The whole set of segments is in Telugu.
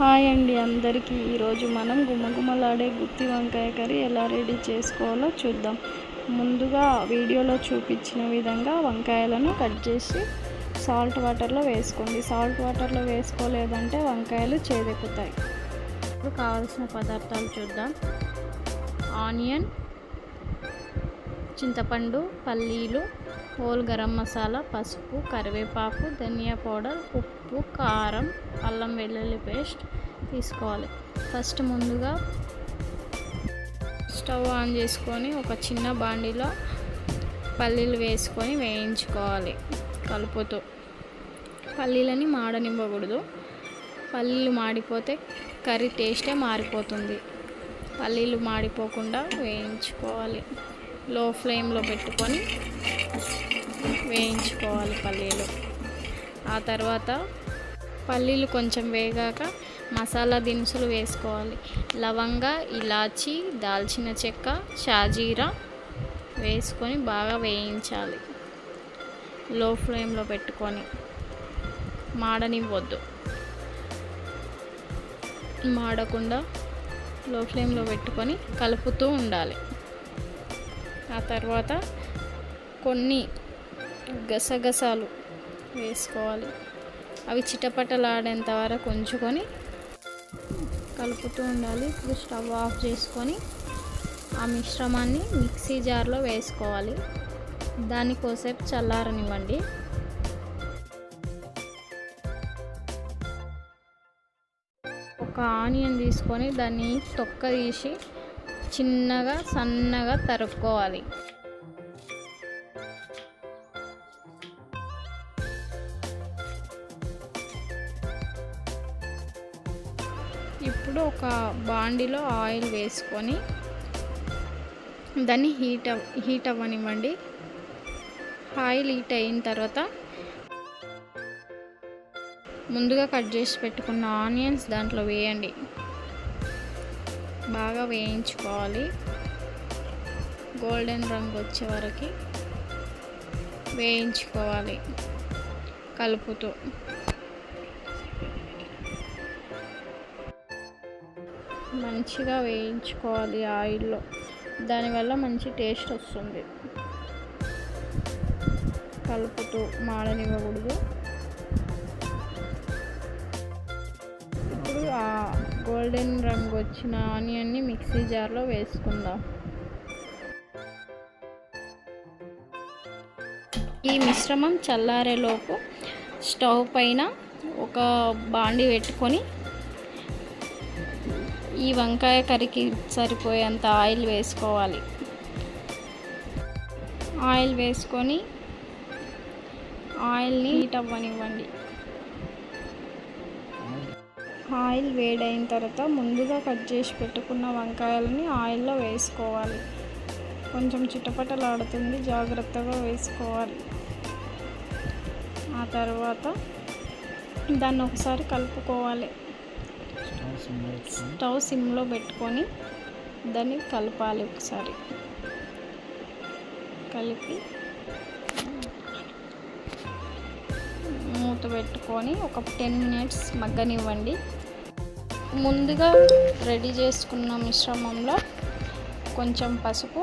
హాయ్ అండి అందరికీ. ఈరోజు మనం గుమగుమలాడే గుత్తి వంకాయ కర్రీ ఎలా రెడీ చేసుకోవాలో చూద్దాం. ముందుగా వీడియోలో చూపించిన విధంగా వంకాయలను కట్ చేసి సాల్ట్ వాటర్లో వేసుకోండి. సాల్ట్ వాటర్లో వేసుకోలేదంటే వంకాయలు చేదెక్కుతాయి. ఇప్పుడు కావాల్సిన పదార్థాలు చూద్దాం. ఆనియన్ చింతపండు పల్లీలు హోల్ గరం మసాలా పసుపు కరివేపాకు ధనియా పౌడర్ ఉప్పు కారం అల్లం వెల్లుల్లి పేస్ట్ తీసుకోవాలి. ఫస్ట్ ముందుగా స్టవ్ ఆన్ చేసుకొని ఒక చిన్న బాండీలో పల్లీలు వేసుకొని వేయించుకోవాలి కలుపుతూ. పల్లీలని మాడనివ్వకూడదు. పల్లీలు మాడిపోతే కర్రీ టేస్టే మారిపోతుంది. పల్లీలు మాడిపోకుండా వేయించుకోవాలి. లో ఫ్లేమ్లో పెట్టుకొని వేయించుకోవాలి పల్లీలు. ఆ తర్వాత పల్లీలు కొంచెం వేగాక మసాలా దినుసులు వేసుకోవాలి. లవంగ ఇలాచి దాల్చిన చెక్క షాజీరా వేసుకొని బాగా వేయించాలి. లో ఫ్లేమ్లో పెట్టుకొని మాడనివ్వద్దు. మాడకుండా లో ఫ్లేమ్లో పెట్టుకొని కలుపుతూ ఉండాలి. ఆ తర్వాత కొన్ని గసగసాలు వేసుకోవాలి. అవి చిటపటలాడేంత వరకు ఉంచుకొని కలుపుతూ ఉండాలి. ఇప్పుడు స్టవ్ ఆఫ్ చేసుకొని ఆ మిశ్రమాన్ని మిక్సీ జార్లో వేసుకోవాలి. దాన్ని కోసేపు చల్లారనివ్వండి. ఒక ఆనియన్ తీసుకొని దాన్ని తొక్క తీసి చిన్నగా సన్నగా తరుక్కోవాలి. ఇప్పుడు ఒక బాండిలో ఆయిల్ వేసుకొని దాన్ని హీట్ అవ్ హీట్ అవ్వనివ్వండి. ఆయిల్ హీట్ అయిన తర్వాత ముందుగా కట్ చేసి పెట్టుకున్న ఆనియన్స్ దాంట్లో వేయండి. బాగా వేయించుకోవాలి. గోల్డెన్ రంగు వచ్చే వరకు వేయించుకోవాలి. కలుపుతూ మంచిగా వేయించుకోవాలి ఆయిల్లో. దానివల్ల మంచి టేస్ట్ వస్తుంది. కలుపుతూ మాడనివ్వకూడదు. ఇప్పుడు ఆ గోల్డెన్ రంగు వచ్చిన ఆనియన్ని మిక్సీ జార్లో వేసుకుందాం. ఈ మిశ్రమం చల్లారేలోపు స్టవ్ పైన ఒక బాండి పెట్టుకొని ఈ వంకాయ కర్రీకి సరిపోయేంత ఆయిల్ వేసుకోవాలి. ఆయిల్ వేసుకొని ఆయిల్ని హీట్ అవ్వనివ్వండి. ఆయిల్ వేడైన తర్వాత ముందుగా కట్ చేసి పెట్టుకున్న వంకాయలని ఆయిల్లో వేసుకోవాలి. కొంచెం చిటపటలాడుతుంది జాగ్రత్తగా వేసుకోవాలి. ఆ తర్వాత దాన్ని ఒకసారి కలుపుకోవాలి. స్టవ్ సిమ్లో పెట్టుకొని దాన్ని కలపాలి ఒకసారి. కలిపి మూత పెట్టుకొని ఒక టెన్ మినిట్స్ మగ్గనివ్వండి. ముందుగా రెడీ చేసుకున్న మిశ్రమంలో కొంచెం పసుపు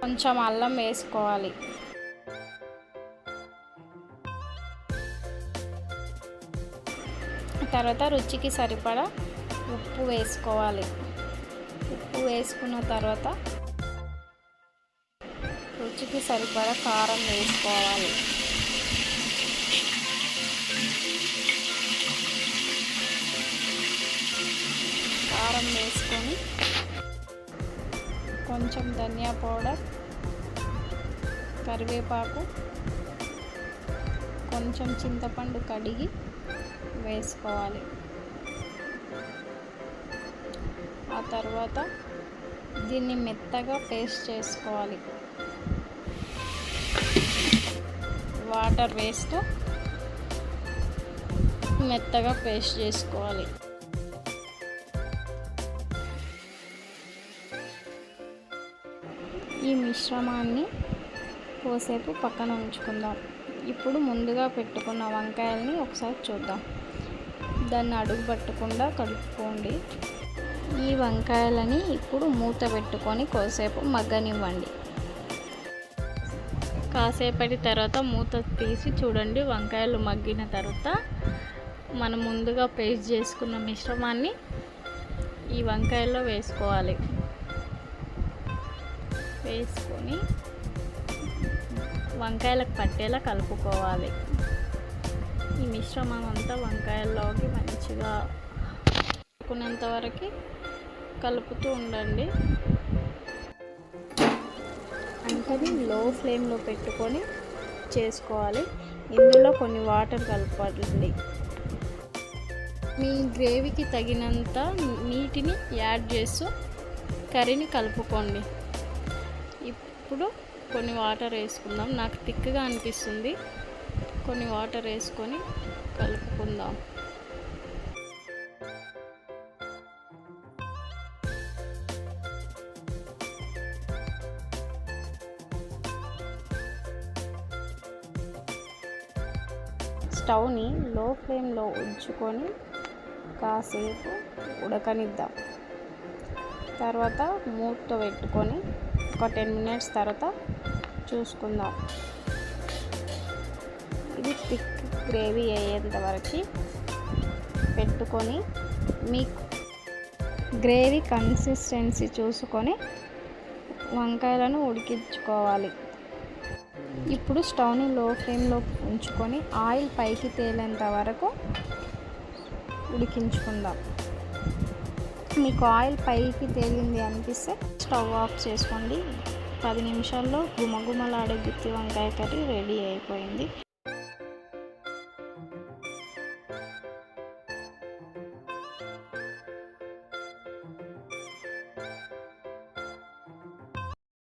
కొంచెం అల్లం వేసుకోవాలి. తర్వాత రుచికి సరిపడా ఉప్పు వేసుకోవాలి. ఉప్పు వేసుకున్న తర్వాత రుచికి సరిపడా కారం వేసుకోవాలి. కారం వేసుకొని కొంచెం ధనియా పౌడర్ కరివేపాకు కొంచెం చింతపండు కడిగి వేసుకోవాలి. ఆ తర్వాత దీన్ని మెత్తగా పేస్ట్ చేసుకోవాలి. వాటర్ వేస్తూ మెత్తగా పేస్ట్ చేసుకోవాలి. ఈ మిశ్రమాన్ని కోసేపు పక్కన ఉంచుకుందాం. ఇప్పుడు ముందుగా పెట్టుకున్న వంకాయల్ని ఒకసారి చూద్దాం. దాన్ని అడుగు పట్టకుండా కలుపుకోండి. ఈ వంకాయలని ఇప్పుడు మూత పెట్టుకొని కొద్దిసేపు మగ్గనివ్వండి. కాసేపటి తర్వాత మూత తీసి చూడండి వంకాయలు మగ్గిన తర్వాత మనం ముందుగా పేస్ట్ చేసుకున్న మిశ్రమాన్ని ఈ వంకాయల్లో వేసుకోవాలి. వేసుకొని వంకాయలకు పట్టేలా కలుపుకోవాలి. ఈ మిశ్రమం అంతా వంకాయల్లోకి మంచిగా కొనేంత వరకు కలుపుతూ ఉండండి. అంటని లో ఫ్లేమ్లో పెట్టుకొని చేసుకోవాలి. ఇందులో కొన్ని వాటర్ కలపండి మీ గ్రేవీకి తగినంత నీటిని యాడ్ చేస్తూ కర్రీని కలుపుకోండి. ఇప్పుడు కొన్ని వాటర్ వేసుకుందాం. నాకు థిక్గా అనిపిస్తుంది. కొన్ని వాటర్ వేసుకొని కలుపుకుందాం. స్టవ్ని లో ఫ్లేమ్లో ఉంచుకొని కాసేపు ఉడకనిద్దాం. తర్వాత మూత పెట్టుకొని ఒక టెన్ మినిట్స్ తర్వాత చూసుకుందాం. ఇది థిక్ గ్రేవీ అయ్యేంత వరకు పెట్టుకొని మీకు గ్రేవీ కన్సిస్టెన్సీ చూసుకొని వంకాయలను ఉడికించుకోవాలి. ఇప్పుడు స్టవ్ని లో ఫ్లేమ్లో ఉంచుకొని ఆయిల్ పైకి తేలేంత వరకు ఉడికించుకుందాం. మీకు ఆయిల్ పైకి తేలింది అనిపిస్తే స్టవ్ ఆఫ్ చేసుకోండి. పది నిమిషాల్లో గుమగుమలాడే గుత్తి వంకాయ కర్రీ రెడీ అయిపోయింది.